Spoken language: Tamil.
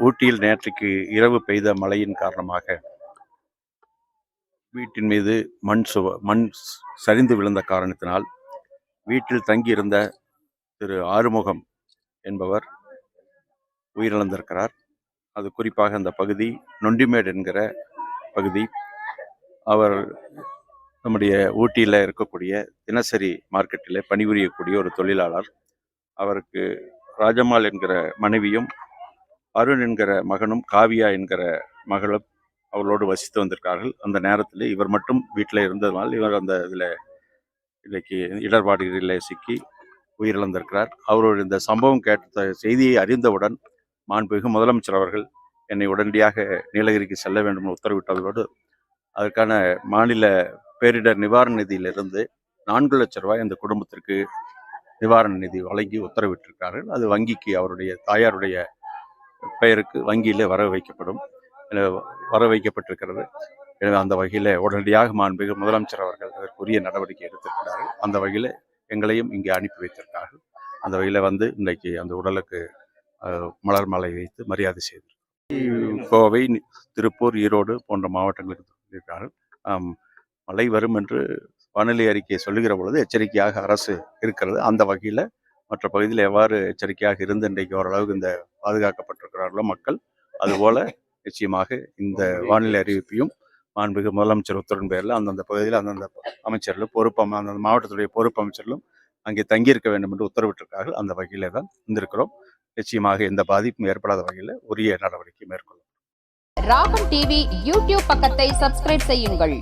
ஊட்டியில் நேற்றைக்கு இரவு பெய்த மழையின் காரணமாக வீட்டின் மீது மண் சுவ மண் சரிந்து விழுந்த காரணத்தினால் வீட்டில் தங்கியிருந்த திரு ஆறுமுகம் என்பவர் உயிரிழந்திருக்கிறார். அது குறிப்பாக அந்த பகுதி நொண்டிமேடு என்கிற பகுதி. அவர் நம்முடைய ஊட்டியில் இருக்கக்கூடிய தினசரி மார்க்கெட்டில் பணிபுரியக்கூடிய ஒரு தொழிலாளர். அவருக்கு ராஜம்மாள் என்கிற மனைவியும் அருண் என்கிற மகனும் காவியா என்கிற மகளும் அவளோடு வசித்து வந்திருக்கார்கள். அந்த நேரத்தில் இவர் மட்டும் வீட்டில் இருந்ததனால் இவர் அந்த இதில் இன்றைக்கு இடர்பாடுகளில் சிக்கி உயிரிழந்திருக்கிறார். அவருடைய இந்த சம்பவம் கேட்ட செய்தியை அறிந்தவுடன் மாண்புமிகு முதலமைச்சர் அவர்கள் என்னை உடனடியாக நீலகிரிக்கு செல்ல வேண்டும் உத்தரவிட்டதோடு அதற்கான மாநில பேரிடர் நிவாரண நிதியிலிருந்து நான்கு லட்ச ரூபாய் அந்த குடும்பத்திற்கு நிவாரண நிதி வழங்கி உத்தரவிட்டிருக்கிறார்கள். அது வங்கிக்கு அவருடைய தாயாருடைய பெயருக்கு வங்கியிலே வர வைக்கப்படும். வர வைக்கப்பட்டிருக்கிறது. எனவே அந்த வகையில் உடனடியாக மாண்புமிகு முதலமைச்சர் அவர்கள் அதற்குரிய நடவடிக்கை எடுத்திருக்கிறார்கள். அந்த வகையில் எங்களையும் இங்கே அனுப்பி வைத்திருக்கிறார்கள். அந்த வகையில் வந்து இன்றைக்கு அந்த உடலுக்கு மலர் மாலை வைத்து மரியாதை செய்து கோவை திருப்பூர் ஈரோடு போன்ற மாவட்டங்களுக்கு சொல்லியிருக்கிறார்கள் மழை வரும் என்று வானிலை அறிக்கை சொல்லுகிற பொழுது எச்சரிக்கையாக அரசு இருக்கிறது. அந்த வகையில் மற்ற பகுதியில் எவ்வாறு எச்சரிக்கையாக இருந்து இன்றைக்கு ஓரளவுக்கு இந்த பாதுகாக்கப்பட்டிருக்கிறார்களோ மக்கள். அதுபோல நிச்சயமாக இந்த வானிலை அறிவிப்பையும் மாண்புமிகு முதலமைச்சர் உத்தரவின் பேரில் அந்தந்த பகுதியில் அந்தந்த அமைச்சர்களும் பொறுப்பு அந்தந்த மாவட்டத்துடைய பொறுப்பு அமைச்சர்களும் அங்கே தங்கியிருக்க வேண்டும் என்று உத்தரவிட்டிருக்கிறார்கள். அந்த வகையிலே தான் இருந்திருக்கிறோம் நிச்சயமாக எந்த பாதிப்பும் ஏற்படாத வகையில் உரிய நடவடிக்கை மேற்கொள்ளும் ராகம் டிவி யூடியூப் பக்கத்தை சப்ஸ்கிரைப் செய்யுங்கள்.